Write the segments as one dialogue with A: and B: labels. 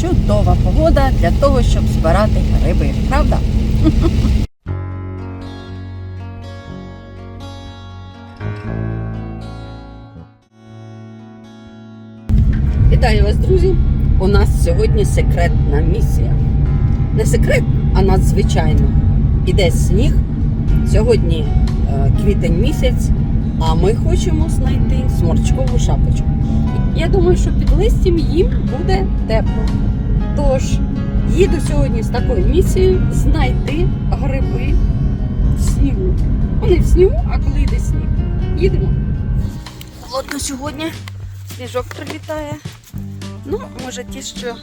A: чудова погода для того, щоб збирати гриби, правда? Вітаю вас, друзі! У нас сьогодні секретна місія. Не секрет, а надзвичайно. Іде сніг. Сьогодні е, квітень місяць, а ми хочемо знайти сморчкову шапочку. Я думаю, що під листям їм буде тепло. Тож їду сьогодні з такою місією знайти гриби в снігу. Вони в снігу, а коли йде сніг. Їдемо. Холодно сьогодні. Сніжок прилітає. Ну, може, ті, що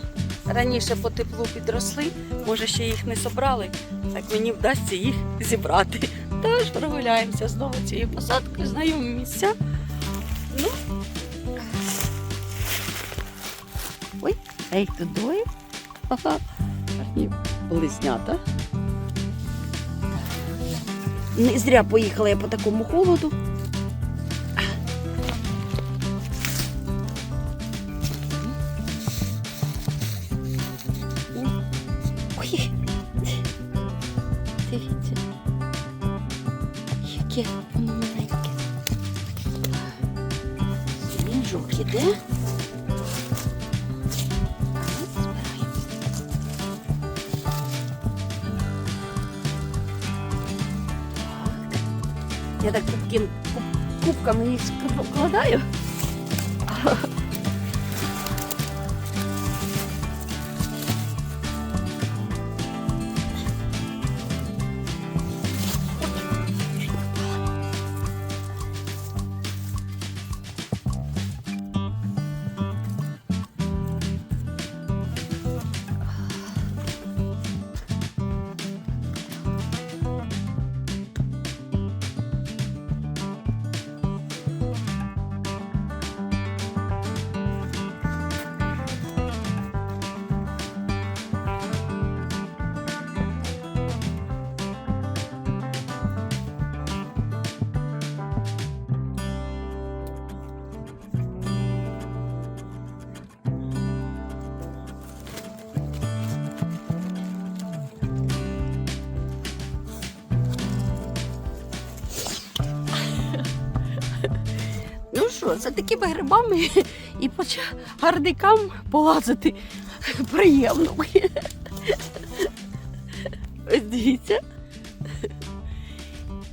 A: раніше по теплу підросли, може ще їх не собрали, так мені вдасться їх зібрати. Тож прогуляємося знову цією посадкою, знайомі місця. Ну. А їх тут двоє. Ага. Близнята. Не зря поїхала я по такому холоду. Ой. Дивіться. Яке маленьке. Сніжок іде. Я так таким куб- кубками їх складаю. Ну що, за такими грибами і по гарникам полазити приємно. Дивіться.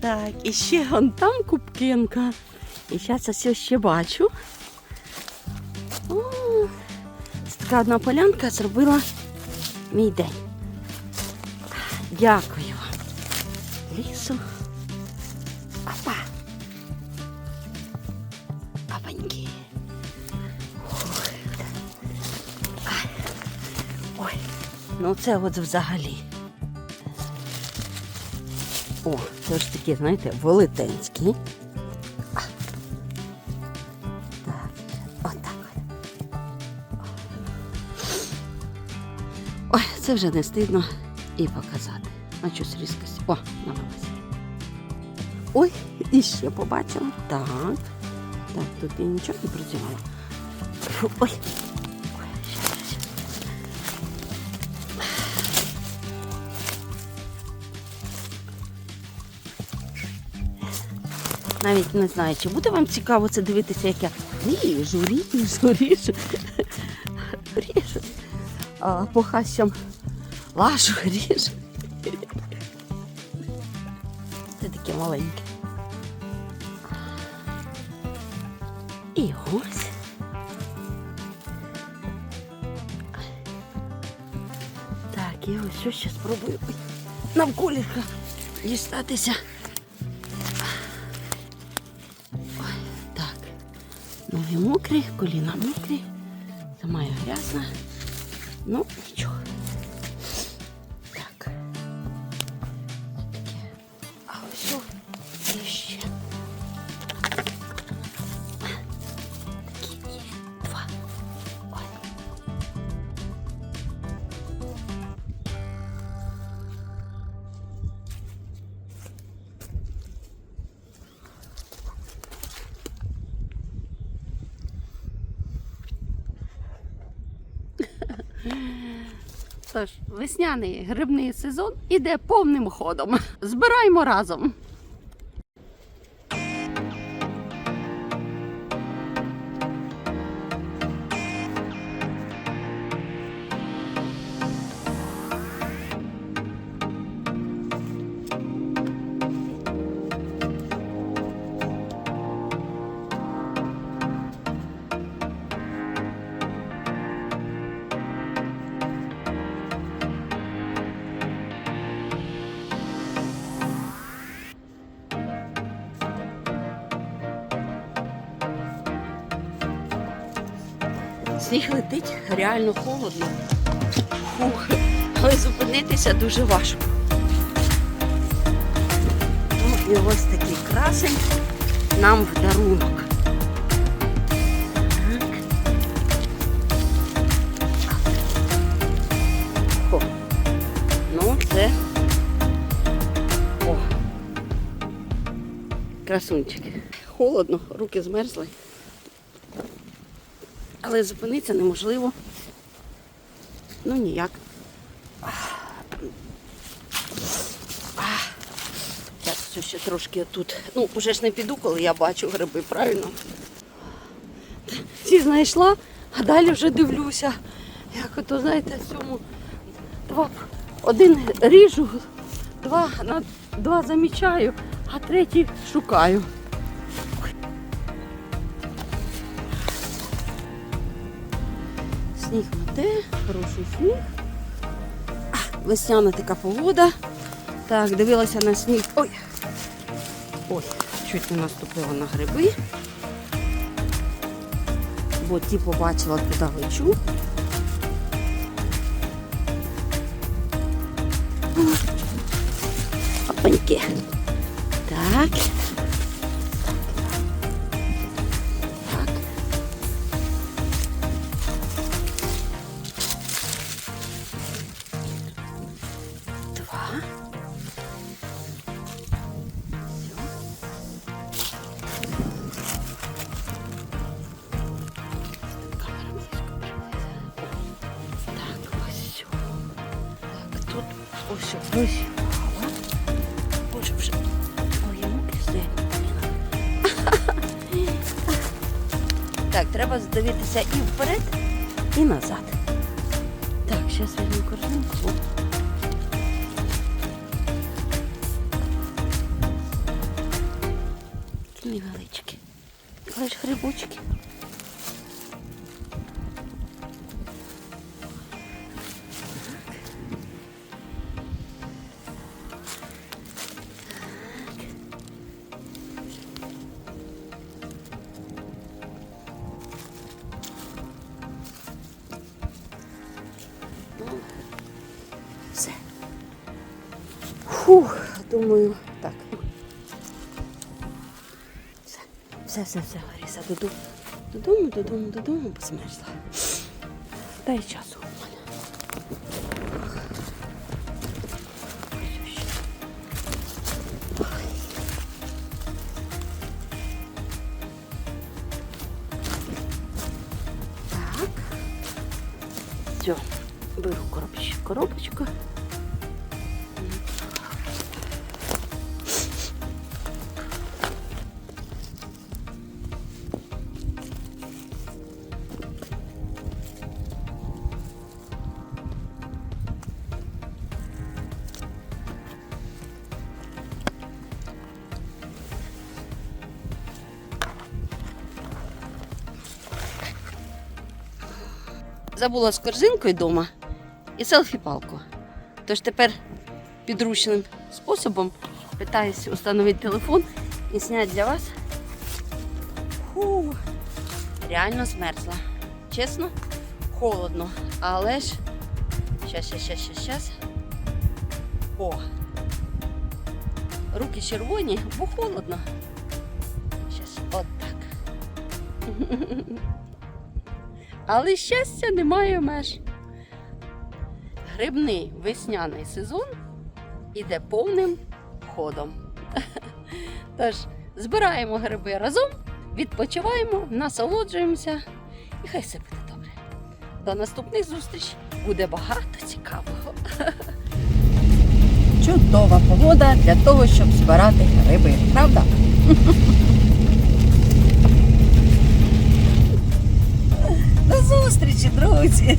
A: Так, і ще вон там купкинка. І зараз я все ще бачу. О, це така одна полянка зробила мій день. Дякую ну це от взагалі. О, це ж такі, знаєте, велетенські. Так, отак. Ой, це вже не стидно і показати. А щось різкость. О, намалася. Ой, і ще побачила. Так. Так, тут я нічого не працювала. Ой, Навіть не знаю, чи буде вам цікаво це дивитися, як я ріжу, ріжу, ріжу. Ріжу. А по хащам лажу, ріжу. Це таке маленьке. І ось. Так, і ось що ще спробую навколішка дістатися. Ноги мокрі, коліна мокрі, сама я грязна. Тож, весняний грибний сезон іде повним ходом. Збираємо разом. Сніг летить реально холодно. Фух, але зупинитися дуже важко. Ну і ось такий красень нам в дарунок. Так. Ну, це. О. Красунчик. Холодно, руки змерзли. Але зупинитися неможливо. Ну ніяк. Я ще трошки тут. Ну, вже ж не піду, коли я бачу гриби, правильно? Ці знайшла, а далі вже дивлюся. Як ото, знаєте, цьому два, один ріжу, два, на, два замічаю, а третій шукаю. Сніг мете, хороший сніг. Весняна така погода. Так, дивилася на сніг. Ой. Ой, чуть не наступила на гриби. Бо ті побачила, куди лечу. Опаньки. Так. Ось просівала. Боже, вже твої муки Так, треба здивитися і вперед, і назад. Так, зараз візьму корзинку. Невеличкі. Але ж грибочки. Думаю, так. Все, все, все, все, Лариса, додому. Додому, додому, додому, бо змерзла. Дай часу у мене. Ось ще. Ой. Так. Все, беру коробочку. коробочку. Забула з корзинкою вдома і селфі-палку. Тож тепер підручним способом питаюся встановити телефон і зняти для вас. Фу, реально змерзла. Чесно, холодно. Але ж. Щас, щас, щас, щас, щас. О. Руки червоні, бо холодно. Щас, от так. Але щастя немає меж. Грибний весняний сезон іде повним ходом. Тож збираємо гриби разом, відпочиваємо, насолоджуємося і хай все буде добре. До наступних зустріч буде багато цікавого. Чудова погода для того, щоб збирати гриби, правда? зустрічі, друзі!